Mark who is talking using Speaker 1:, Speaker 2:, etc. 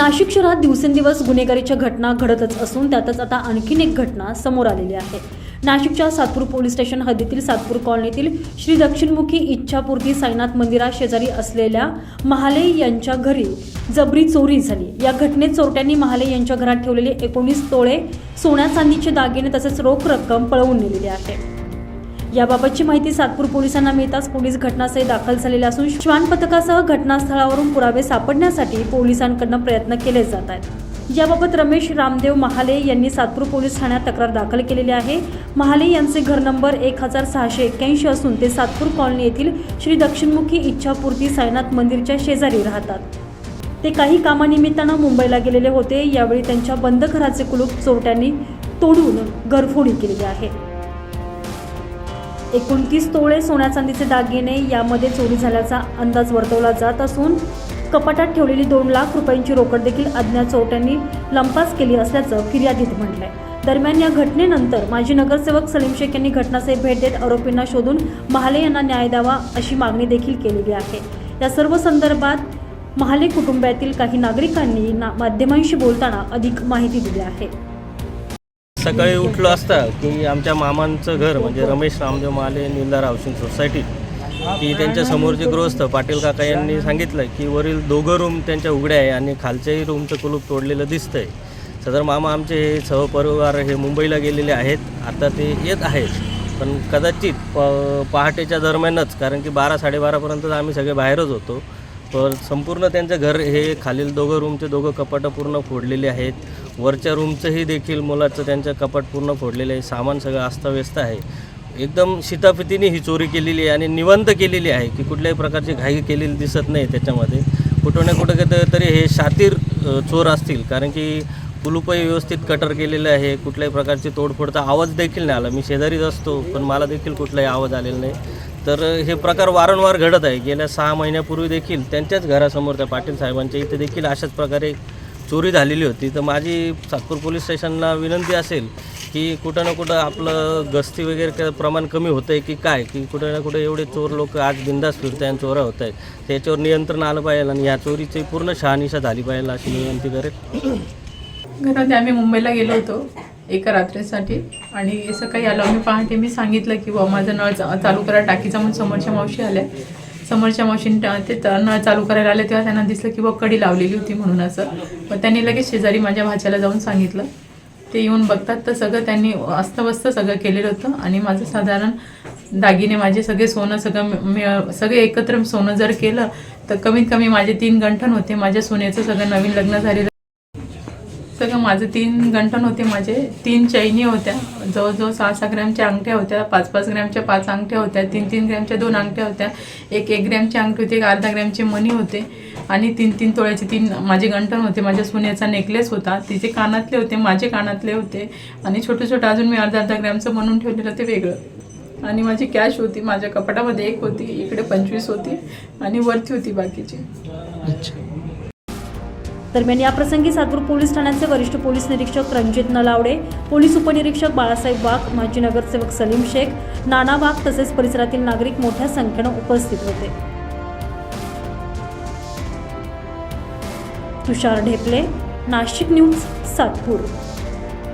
Speaker 1: नाशिक शहरात दिवसेंदिवस गुन्हेगारीच्या घटना घडतच असून त्यातच आता आणखीन एक घटना समोर आलेली आहे. नाशिकच्या सातपूर पोलीस स्टेशन हद्दीतील सातपूर कॉलनीतील श्री दक्षिणमुखी इच्छापूर्ती साईनाथ मंदिरा शेजारी असलेल्या महाले यांच्या घरी जबरी चोरी झाली. या घटनेत चोरट्यांनी महाले यांच्या घरात ठेवलेले एकोणीस तोळे सोन्या चांदीचे दागिने तसेच रोख रक्कम पळवून नेलेली आहे. याबाबतची माहिती सातपूर पोलिसांना मिळताच पोलीस घटनास्थळी दाखल झालेले असून श्वान पथकासह घटनास्थळावरून पुरावे सापडण्यासाठी पोलिसांकडून प्रयत्न केले जात आहेत. याबाबत रमेश रामदेव महाले यांनी सातपूर पोलीस ठाण्यात तक्रार दाखल केलेली आहे. महाले यांचे घर नंबर एक हजार सहाशे एक्क्याऐंशी असून ते सातपूर कॉलनी येथील श्री दक्षिणमुखी इच्छापूर्ती साईनाथ मंदिरच्या शेजारी राहतात. ते काही कामानिमित्तानं मुंबईला गेलेले होते. यावेळी त्यांच्या बंद घराचे कुलूप चोरट्यांनी तोडून घरफोडी केलेली आहे. एकोणतीस तोळे सोन्या चांदीचे दागिने यामध्ये चोरी झाल्याचा अंदाज वर्तवला जात असून कपाटात ठेवलेली दोन लाख रुपयांची रोकड देखील अज्ञात चोरट्यांनी लंपास केली असल्याचं फिर्यादीत म्हटलंय. दरम्यान या घटनेनंतर माजी नगरसेवक सलीम शेख यांनी घटनास्थळी भेट देत आरोपींना शोधून महाले यांना न्याय द्यावा अशी मागणी देखील केलेली आहे. या सर्व संदर्भात महाले कुटुंबातील काही नागरिकांनी ना माध्यमांशी बोलताना अधिक माहिती दिली आहे.
Speaker 2: सकाळी उठलो असता की आमच्या मामांचं घर म्हणजे रमेश रामदेव माले निलदार हाऊसिंग सोसायटी की त्यांच्या समोरचे गृहस्थ पाटील काका यांनी सांगितलं की वरील दोघं रूम त्यांच्या उघड्या आहे आणि खालच्याही रूमचं कुलूप तोडलेलं दिसतंय. सदर मामा आमचे हे सहपरिवार हे मुंबईला गेलेले आहेत. आता ते येत आहेत. पण कदाचित प पहाटेच्या दरम्यानच कारण की बारा साडेबारापर्यंत आम्ही सगळे बाहेरच होतो. पण संपूर्ण त्यांचं घर हे खालील दोघं रूमचे दोघं कपाटं पूर्ण फोडलेले आहेत. वरच्या रूमचंही देखील मुलाचं त्यांचं कपाट पूर्ण फोडलेलं आहे. सामान सगळं अस्ताव्यस्त आहे. एकदम शिताफितीने ही चोरी केलेली आहे आणि निवंत केलेली आहे की कुठल्याही प्रकारची घाई केलेली दिसत नाही त्याच्यामध्ये. कुठं ना कुठं कुठं तरी हे शातीर चोर असतील. कारण की कुलूपही व्यवस्थित कटर केलेलं आहे. कुठल्याही प्रकारची तोडफोडचा आवाज देखील नाही आला. मी शेजारीच असतो पण मला देखील कुठलाही आवाज आलेला नाही. तर हे प्रकार वारंवार घडत आहे. गेल्या सहा महिन्यापूर्वी देखील त्यांच्याच घरासमोर त्या पाटील साहेबांच्या इथे देखील अशाच प्रकारे चोरी झालेली होती. तर माझी सातपूर पोलीस स्टेशनला विनंती असेल की कुठं ना कुठं आपलं गस्ती वगैरे प्रमाण कमी होतं आहे की काय? की कुठं ना कुठं एवढे चोर लोक आज बिंदास फिरत आहे आणि होत आहे त्याच्यावर नियंत्रण आलं पाहिजे आणि ह्या चोरीची पूर्ण शहानिशा झाली पाहिजे अशी विनंती करेल
Speaker 3: घरात आम्ही मुंबईला गेलो होतो. एका रात्रीसाठी. आणि सकाळी आलो आम्ही पहाटे मी सांगितलं की बुवा माझं नळ चालू करा. टाकीचा म्हणून समोरच्या मावशी आल्या. समोरच्या मावशीने टा- ते नळ चालू करायला आले तेव्हा त्यांना दिसलं की बुवा कडी लावलेली होती म्हणून असं. मग त्यांनी लगेच शेजारी माझ्या भाच्याला जाऊन सांगितलं. ते येऊन बघतात तर सगळं त्यांनी अस्तव्यस्त सगळं केलेलं होतं. आणि माझं साधारण दागिने माझे सगळे सोनं सगळं मिळ सगळे एकत्र सोनं जर केलं तर कमीत कमी माझे तीन गंठण होते. माझ्या सोन्याचं सगळं नवीन लग्न झालेलं सगळं माझं तीन गंठण होते माझे. तीन चैनी होत्या. जवळजवळ सहा सहा ग्रॅमच्या अंगठ्या होत्या. पाच पाच ग्रॅमच्या पाच अंगठ्या होत्या. तीन तीन ग्रॅमच्या दोन अंगठ्या होत्या. एक एक ग्रॅमची अंगठी होती. एक अर्धा ग्रॅमचे मणी होते. आणि तीन तीन तोळ्याचे तीन माझे गंठण होते. माझ्या सोन्याचा नेकलेस होता. तिचे कानातले होते. माझे कानातले होते. आणि छोटं छोटं अजून मी अर्धा अर्धा ग्रॅमचं म्हणून ठेवलेलं ते वेगळं. आणि माझी कॅश होती. माझ्या कपाटामध्ये एक होती. इकडे पंचवीस होती. आणि वरती होती बाकीची.
Speaker 1: अच्छा. दरम्यान याप्रसंगी सातपूर पोलीस ठाण्याचे वरिष्ठ पोलीस निरीक्षक रणजित नलावडे पोलीस उपनिरीक्षक बाळासाहेब वाघ माजी नगरसेवक सलीम शेख नाना वाघ तसेच परिसरातील नागरिक मोठ्या संख्येनं उपस्थित होते. तुषार ढेपले नाशिक न्यूज सातपूर.